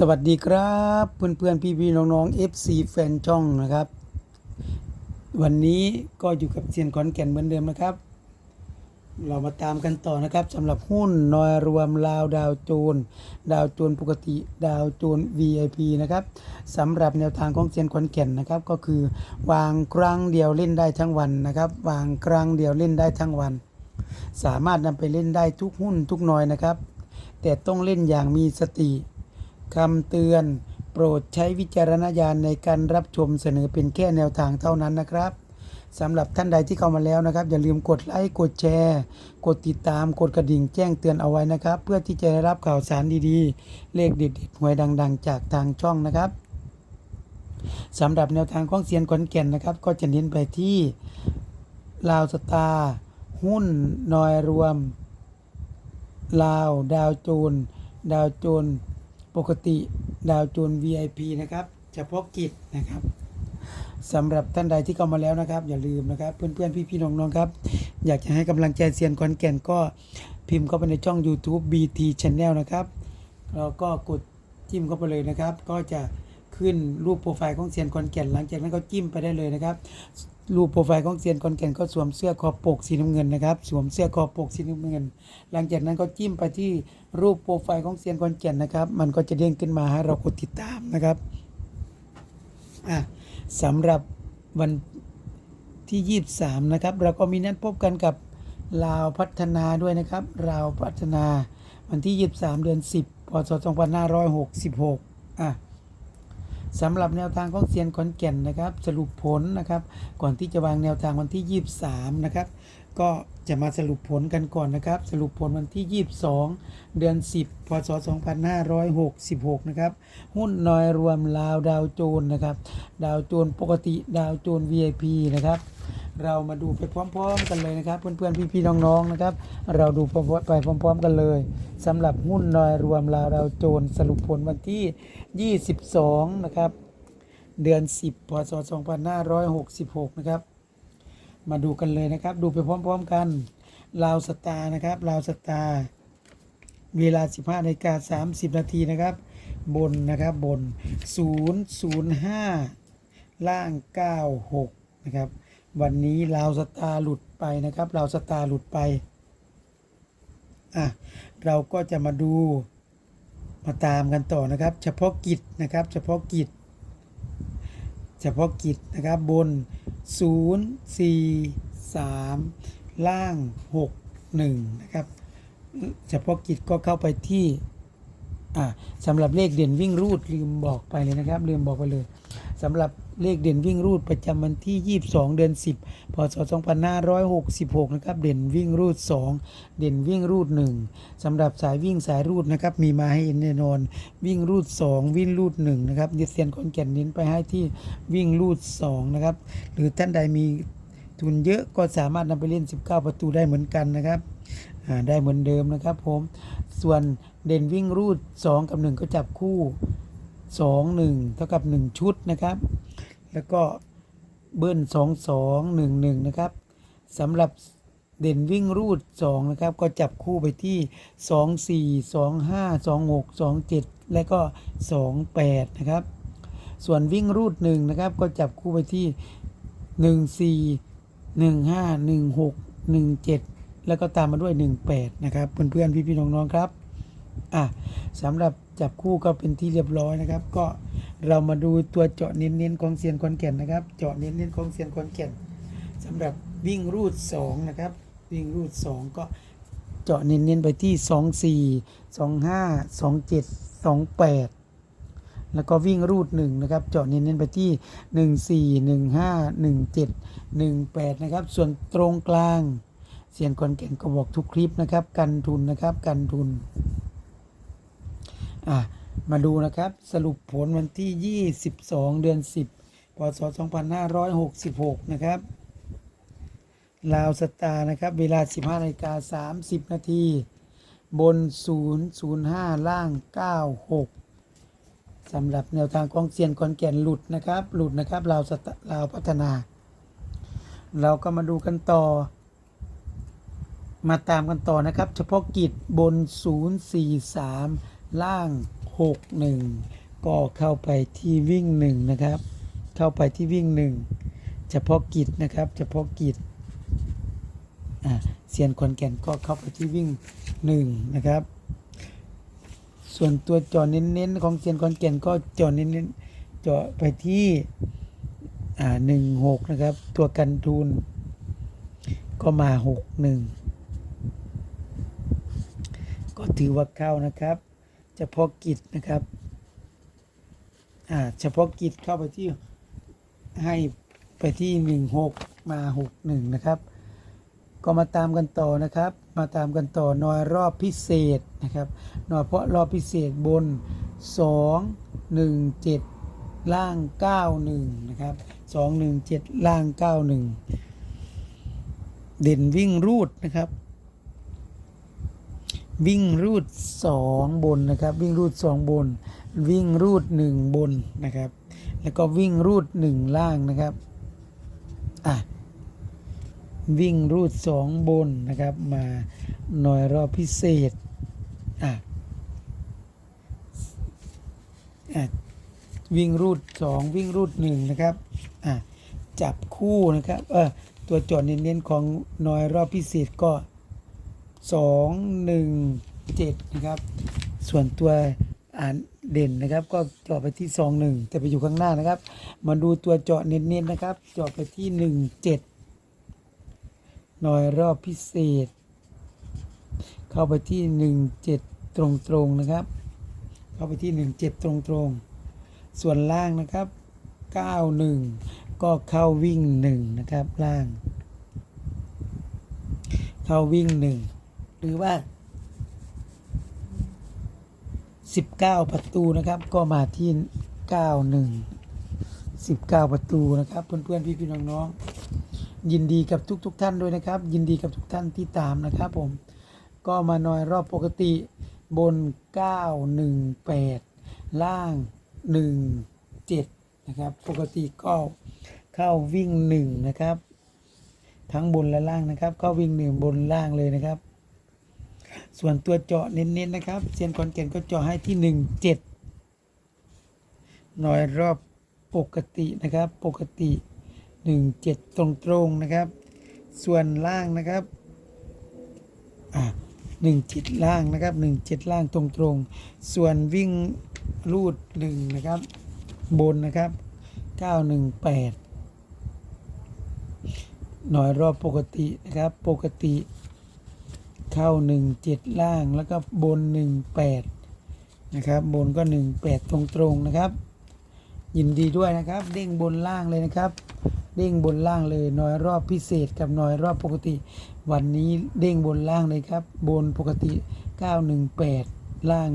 สวัสดีครับเพื่อนเพื่อนพี่พี่ๆน้องๆ FC แฟนช่องนะครับ วันนี้ก็อยู่กับเซียนขอนแก่นเหมือนเดิมนะครับ เรามาตามกันต่อนะครับสำหรับหุ้นนอยรวมลาวดาวโจน ดาวโจนปกติดาวโจน VIP นะครับสำหรับแนวทางของเซียนขอนแก่นนะครับ ก็คือ วางครั้งเดียวเล่นได้ทั้งวันนะครับ วางครั้งเดียวเล่นได้ทั้งวัน สามารถนำไปเล่นได้ทุกหุ้นทุกนอยนะครับ แต่ต้องเล่นอย่างมีสติ คำเตือน โปรดใช้วิจารณญาณในการรับชมเสนอเป็นแค่แนวทางเท่านั้นนะครับสำหรับท่านใดที่เข้ามาแล้วนะครับ อย่าลืมกดไลค์กดแชร์ กดติดตามกดกระดิ่งแจ้งเตือนเอาไว้นะครับ เพื่อที่จะได้รับข่าวสารดีๆ เลขเด็ดๆหวยดัง ๆ จากทางช่องนะครับสำหรับแนวทางของเซียนขอนแก่นนะครับ ก็จะเน้นไปที่ลาวสตาร์หุ้นนอยรวม ลาว ดาวโจนดาวโจน ปกติดาวโจน VIP นะครับเฉพาะกิจนะครับสำหรับท่านใดที่เข้ามาแล้วนะครับ อย่าลืมนะครับ เพื่อนๆ พี่ๆน้องๆครับ อยากจะให้กำลังใจเซียนคอนแก่นก็พิมพ์เข้าไปในช่อง YouTube BT Channel นะครับแล้วก็กดจิ้มเข้าไปเลยนะครับ ก็จะ ขึ้นรูปโปรไฟล์ของเซียนคอนแก่นหลังจากนั้นก็จิ้มไปได้เลยนะครับรูปโปรไฟล์ของเซียนคอนแก่นก็สวมเสื้อคอปกสีน้ำเงินนะครับสวมเสื้อคอปกสีน้ำเงิน หลังจากนั้นก็จิ้มไปที่รูปโปรไฟล์ของเซียนคอนแก่นนะครับ มันก็จะเด้งขึ้นมาให้เรากดติดตามนะครับอะสำหรับวันที่ 23 นะครับ เราก็มีนัดพบกันกับลาวพัฒนาด้วยนะครับลาวพัฒนาวันที่ 23 เดือน 10พศ2566อะ สำหรับแนวทางของเซียนขอนแก่นนะครับ สรุปผลนะครับ ก่อนที่จะวางแนวทางวันที่ 23 นะครับ ก็จะมาสรุปผลกันก่อนนะครับ สรุปผลวันที่ 22 เดือน 10 พศ 2566 นะครับ หุ้นนอยรวมลาวดาวโจนนะครับ ดาวโจนปกติดาวโจน VIP นะครับ เรามาดูไปพร้อมๆกันเลยนะครับ เพื่อนๆพี่ๆน้องๆนะครับ เราดูไปพร้อมๆกันเลยสำหรับหุ้นนอยรวมลาวดาวโจน สรุปผลวันที่ 22 นะครับ เดือน 10 พศ 2566 นะครับ มาดูกันเลยนะครับ ดูไปพร้อมๆกันลาวสตาร์นะครับลาวสตาร์เวลา 15นาฬิกา30 นาทีนะครับ บนนะครับบน 005 ล่าง 96 นะครับ วันนี้ลาวสตาร์หลุดไปนะครับลาวสตาร์หลุดไปอะเราก็จะมาดูมาตามกันต่อนะครับ เฉพาะกิจนะครับ เฉพาะกิจ เฉพาะกิจนะครับบน 0 4 3 ล่าง 6 1 นะครับ เฉพาะกิจก็เข้าไปที่อ่าสำหรับเลขเด่นวิ่งรูดลืมบอกไปเลยนะครับ ลืมบอกไปเลยสำหรับ เลขเด่นวิ่งรูดประจำวันที่ 22 เดือน 10 พศ 2566 นะครับ เด่นวิ่งรูด 2 เด่นวิ่งรูด 1สำหรับสายวิ่งสายรูดนะครับ มีมาให้เห็นแน่นอน วิ่งรูด 2 วิ่งรูด 1 นะครับดิเซียนคอนแก่นเน้นไปให้ที่วิ่งรูด 2 นะครับ หรือท่านใดมีทุนเยอะก็สามารถนำไปเล่น 19 ประตูได้เหมือนกันนะครับได้เหมือนเดิมนะครับผม ส่วนเด่นวิ่งรูด 2 กับ 1 ก็จับคู่ 2 1 เท่ากับ 1 ชุดนะครับ แล้วก็เบิ้ล2 2 1 1นะครับสำหรับเด่นวิ่งรูด2นะครับ ก็จับคู่ไปที่2 4 2 5 2 6 2 7และก็2 8นะครับ ส่วนวิ่งรูด1นะครับ ก็จับคู่ไปที่1 4 1 5 1 6 1 7แล้วก็ตามมาด้วย1 8นะครับ เพื่อนๆ พี่ๆน้องๆครับ อะสำหรับจับคู่ก็เป็นที่เรียบร้อยนะครับ ก็เรามาดูตัวเจาะเน้นๆของเซียนคอนแก่นนะครับ เจาะเน้นๆของเซียนคอนแก่นสำหรับวิ่งรูด2นะครับ วิ่งรูด 2 ก็เจาะเน้นๆไปที่ 2 4 2 5 2 7 2 8 แล้วก็วิ่งรูด1นะครับ เจาะเน้นๆไปที่ 1 4 1 5 1 7 1 8 นะครับ ส่วนตรงกลางเซียนคอนแก่นก็บอกทุกคลิปนะครับ กันทุนนะครับ กันทุน อะมาดูนะครับสรุปผลวันที่ 22 เดือน 10 พศ 2566 นะครับลาวสตาร์นะครับ เวลา 15นาฬิกา30 นาที บน 005 ล่าง 96สำหรับแนวทางของเซียนคอนแก่นหลุดนะครับ หลุดนะครับลาวสตาลาวพัฒนา เราก็มาดูกันต่อ มาตามกันต่อนะครับ เฉพาะกิจบน 043 ล่างหกหนึ่งก็เข้าไปที่วิ่งหนึ่งนะครับ เข้าไปที่วิ่งหนึ่งเฉพาะกิจนะครับ เฉพาะกิจเซียนขอนแก่นก็เข้าไปที่วิ่งหนึ่งนะครับ ส่วนตัวจอเน้นๆของเซียนขอนแก่นก็จอเน้นๆจอไปที่หนึ่งหกนะครับ ตัวกันทูนก็มาหกหนึ่งก็ถือว่าเข้านะครับ เฉพาะกิจนะครับอ่าเฉพาะกิจเข้าไปที่ให้ไปที่หนึ่งหกมาหกหนึ่งนะครับ ก็มาตามกันต่อนะครับ มาตามกันต่อนอยรอบพิเศษนะครับนอยเพราะรอบพิเศษบน 2 1 7 ล่าง 91 นะครับ 2 1 7 ล่าง 91 เด่นวิ่งรูดนะครับ วิ่งรูด 2 บนนะครับ วิ่งรูด 2 บน วิ่งรูด 1 บนนะครับ แล้วก็วิ่งรูด 1 ล่างนะครับอะวิ่งรูดสองบนนะครับ มาหน่อยรอบพิเศษอะอะวิ่งรูดสองวิ่งรูดหนึ่งนะครับอะจับคู่นะครับเออตัวจอดเน้นๆของหน่อยรอบพิเศษก็ สองหนึ่งเจ็ดนะครับ ส่วนตัวอ่านเด่นนะครับ ก็เจาะไปที่สองหนึ่งแต่ไปอยู่ข้างหน้านะครับ มาดูตัวเจาะเน้นๆนะครับ เจาะไปที่หนึ่งเจ็ดหน่อยรอบพิเศษ เข้าไปที่หนึ่งเจ็ดตรงตรงๆนะครับ เข้าไปที่หนึ่งเจ็ดตรงตรงๆ ส่วนล่างนะครับเก้าหนึ่งก็เข้าวิ่งหนึ่งนะครับล่าง เข้าวิ่งหนึ่ง หรือว่าสิบเก้าประตูนะครับ ก็มาที่เก้าหนึ่งสิบเก้าประตูนะครับ เพื่อนๆ พี่ๆน้องๆยินดีกับทุกๆทท่านด้วยนะครับ ยินดีกับทุกท่านที่ตามนะครับผมก็มาหน่อยรอบปกติบน 918 ล่าง 17 นะครับ ปกติก็เข้าวิ่ง 1 นะครับ ทั้งบนและล่างนะครับ เข้าวิ่ง 1 บนล่างเลยนะครับ ส่วนตัวเจาะเน้นๆนะครับเซียนคอนแก่นก็เจาะให้ที่17หน่อยรอบปกตินะครับ ปกติ17ตรงๆนะครับ ส่วนล่างนะครับอะหนึ่งจิตล่างนะครับหนึ่งจิตล่างตรงๆ ส่วนวิ่งรูดหนึ่งนะครับ บนนะครับเก้าหนึ่งแปดหน่อยรอบปกตินะครับ ปกติ เข้าหนึ่งเจ็ดล่างแล้วก็บนหนึ่งแปดนะครับ บนก็หนึ่งแปดตรงๆนะครับ ยินดีด้วยนะครับ เด้งบนล่างเลยนะครับเด้งบนล่างเลยหน่อยรอบพิเศษกับหน่อยรอบปกติ วันนี้เด้งบนล่างเลยครับ บนปกติ 918 ล่าง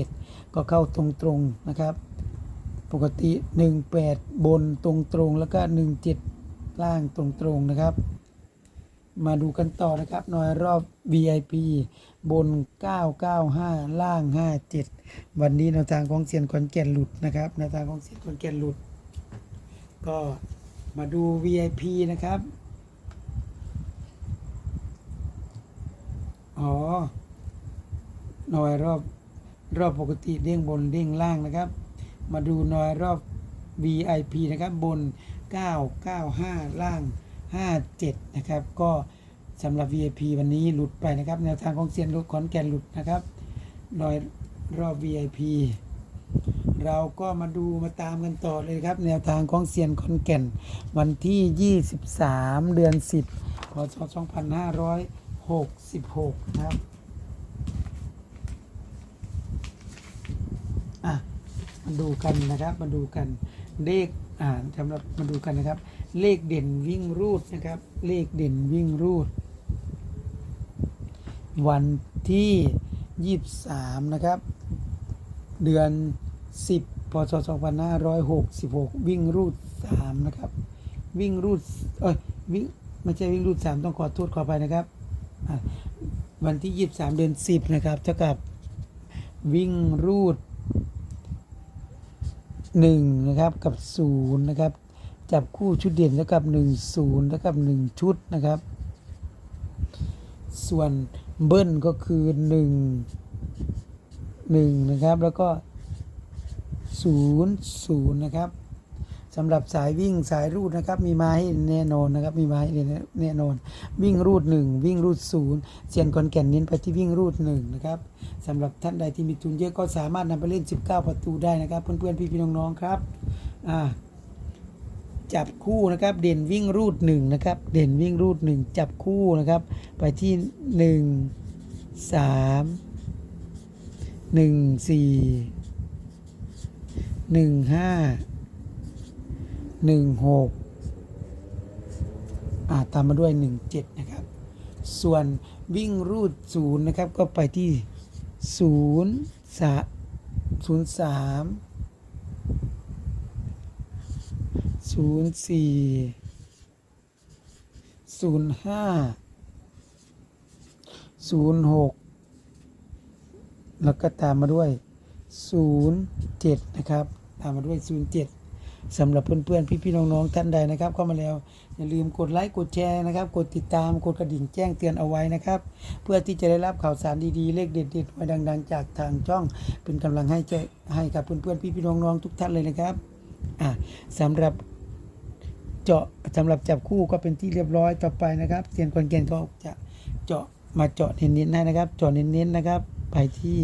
17 ก็เข้าตรงๆนะครับ ปกติ 18 บนตรงๆแล้วก็ 17 ล่างตรงๆนะครับ มาดูกันต่อนะครับหน่อยรอบ VIP บน 995 ล่าง 57 วันนี้แนวทางของเซียนขอนแก่นหลุดนะครับแนวทางของเซียนขอนแก่นหลุด ก็มาดู VIP นะครับ อ๋อหน่อยรอบรอบปกติเด้งบนเด้งล่างนะครับ มาดูหน่อยรอบ VIP นะครับบน 995 ล่าง 57 นะครับ ก็ สำหรับ VIP วันนี้หลุดไปนะครับ แนวทางของเซียนรถขอนแก่นหลุดนะครับหน่อยรอบ VIP เราก็มาดูมาตามกันต่อเลยครับ แนวทางของเซียนขอนแก่น วันที่ 23 เดือน 10พศ2566 นะครับอะมาดูกันนะครับมาดูกันเลขอ่านสำหรับมาดูกันนะครับ เลขเด่นวิ่งรูดนะครับ เลขเด่นวิ่งรูด วันที่ 23 นะครับ เดือน 10 พศ 2566 วิ่งรูด 3 นะครับ วิ่งรูด เอ้ย วิ่ง ไม่ใช่วิ่งรูด 3 ต้องขอโทษขอไปนะครับ วันที่ 23 เดือน 10 นะครับ เท่ากับวิ่งรูด 1 นะครับ กับ 0 นะครับ จับคู่ชุดเด่นแล้วกับ 1 0แล้วกับ 1 ชุดนะครับ ส่วน เบิ้ลก็คือ1 1นะครับแล้วก็ศูนย์ศูนย์นะครับสำหรับสายวิ่งสายรูดนะครับ มีมาให้แน่นอนนะครับ มีมาให้แน่นอน วิ่งรูดหนึ่งวิ่งรูดศูนย์เซียนคอนแก่นเน้นไปที่วิ่งรูดหนึ่งนะครับสำหรับท่านใดที่มีทุนเยอะก็สามารถนำไปเล่น 19 ประตูได้นะครับ เพื่อนๆพี่ๆน้องๆครับอ่า จับคู่นะครับ เด่นวิ่งรูดหนึ่งนะครับ เด่นวิ่งรูดหนึ่งจับคู่นะครับ ไปที่หนึ่งสามหนึ่งสี่หนึ่งห้าหนึ่งหกอ่าตามมาด้วยหนึ่งเจ็ดนะครับ ส่วนวิ่งรูดศูนย์นะครับ ก็ไปที่ศูนย์สาศูนย์สาม ศูนย์สี่ศูนย์ห้าศูนย์หกแล้วก็ตามมาด้วยศูนย์เจ็ดนะครับ ตามมาด้วยศูนย์เจ็ดสำหรับเพื่อนๆ พี่ๆ น้องๆ ท่านใดนะครับ เข้ามาแล้ว อย่าลืมกดไลค์กดแชร์นะครับ กดติดตามกดกระดิ่งแจ้งเตือนเอาไว้นะครับ เพื่อที่จะได้รับข่าวสารดีๆ เลขเด็ดๆไว้ดังๆ จากทางช่อง เป็นกำลังให้ใจให้กับเพื่อนๆ พี่ๆ น้องๆ ทุกท่านเลยนะครับอะสำหรับ เจาะสำหรับจับคู่ก็เป็นที่เรียบร้อยต่อไปนะครับเซียนคอนเกนก็จะเจาะมาเจาะเน้นๆให้นะครับเจาะเน้นๆนะครับ ไปที่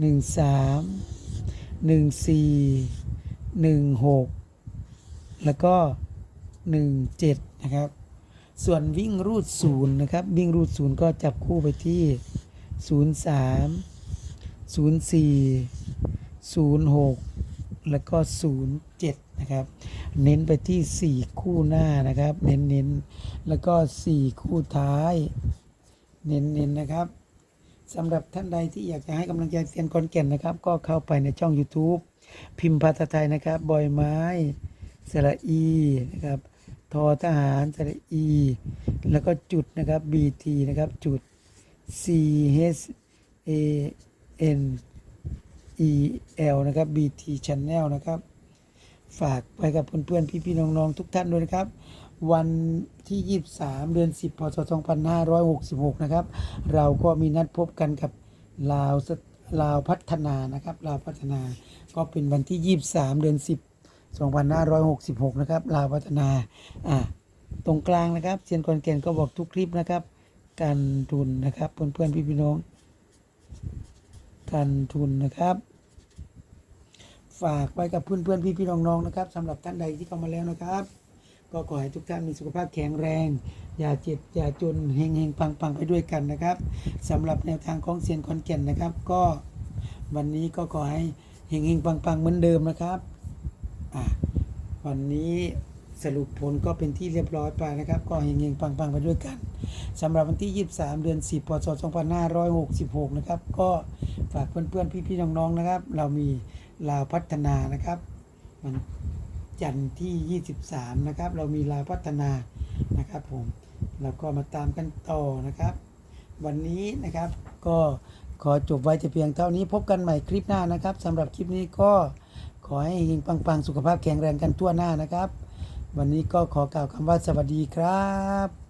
หนึ่งสามหนึ่งสี่หนึ่งหกแล้วก็หนึ่งเจ็ดนะครับ ส่วนวิ่งรูดศูนย์นะครับ วิ่งรูดศูนย์ก็จับคู่ไปที่ศูนย์สามศูนย์สี่ศูนย์หกแล้วก็ศูนย์เจ็ด นะครับ เน้นไปที่ 4 คู่หน้านะครับ เน้นเน้นๆแล้วก็ 4 คู่ท้าย เน้นเน้นๆนะครับสำหรับท่านใดที่อยากจะให้กำลังใจเซียนคอนแก่นนะครับ ก็เข้าไปในช่อง YouTube พิมพ์ภาษาไทยนะครับบอยไม้สระอีนะครับทอทหารสระอี แล้วก็จุดนะครับ BT นะครับจุด C H A N E L นะครับ BT Channel นะครับ ฝากไปกับเพื่อนๆพี่ๆน้องๆทุกท่านด้วยนะครับ วันที่ 23 เดือน 10พศ2566 นะครับ เราก็มีนัดพบกันกับลาวลาวพัฒนานะครับลาวพัฒนาก็เป็นวันที่ 23 เดือน 10 2566 นะครับลาวพัฒนาอ่าตรงกลางนะครับเซียนคอนเกนก็บอกทุกคลิปนะครับ การทุนนะครับเพื่อนๆพี่ๆน้องการทุนนะครับ ฝากไว้กับเพื่อนๆพี่ๆน้องๆนะครับสำหรับท่านใดที่เข้ามาแล้วนะครับ ก็ขอให้ทุกท่านมีสุขภาพแข็งแรง อย่าเจ็บอย่าจนเฮงเฮงปังปังไปด้วยกันนะครับสำหรับแนวทางของเซียนคอนแก่นนะครับ ก็วันนี้ก็ขอให้เฮงเฮงปังปังเหมือนเดิมนะครับอะวันนี้สรุปผลก็เป็นที่เรียบร้อยไปนะครับ ก็เฮงเฮงปังปังไปด้วยกันสำหรับวันที่ 23 เดือน 10 พศ 2566 นะครับ ก็ฝากเพื่อนๆพี่ๆน้องๆนะครับ เรามี ลาวพัฒนานะครับวันจันทร์ที่ 23 นะครับ เรามีลาวพัฒนานะครับผมเราก็มาตามกันต่อนะครับ วันนี้นะครับก็ขอจบไว้แต่เพียงเท่านี้พบกันใหม่คลิปหน้านะครับสำหรับคลิปนี้ก็ขอให้เฮงปังๆ สุขภาพแข็งแรงกันทั่วหน้านะครับ วันนี้ก็ขอกล่าวคำว่าสวัสดีครับ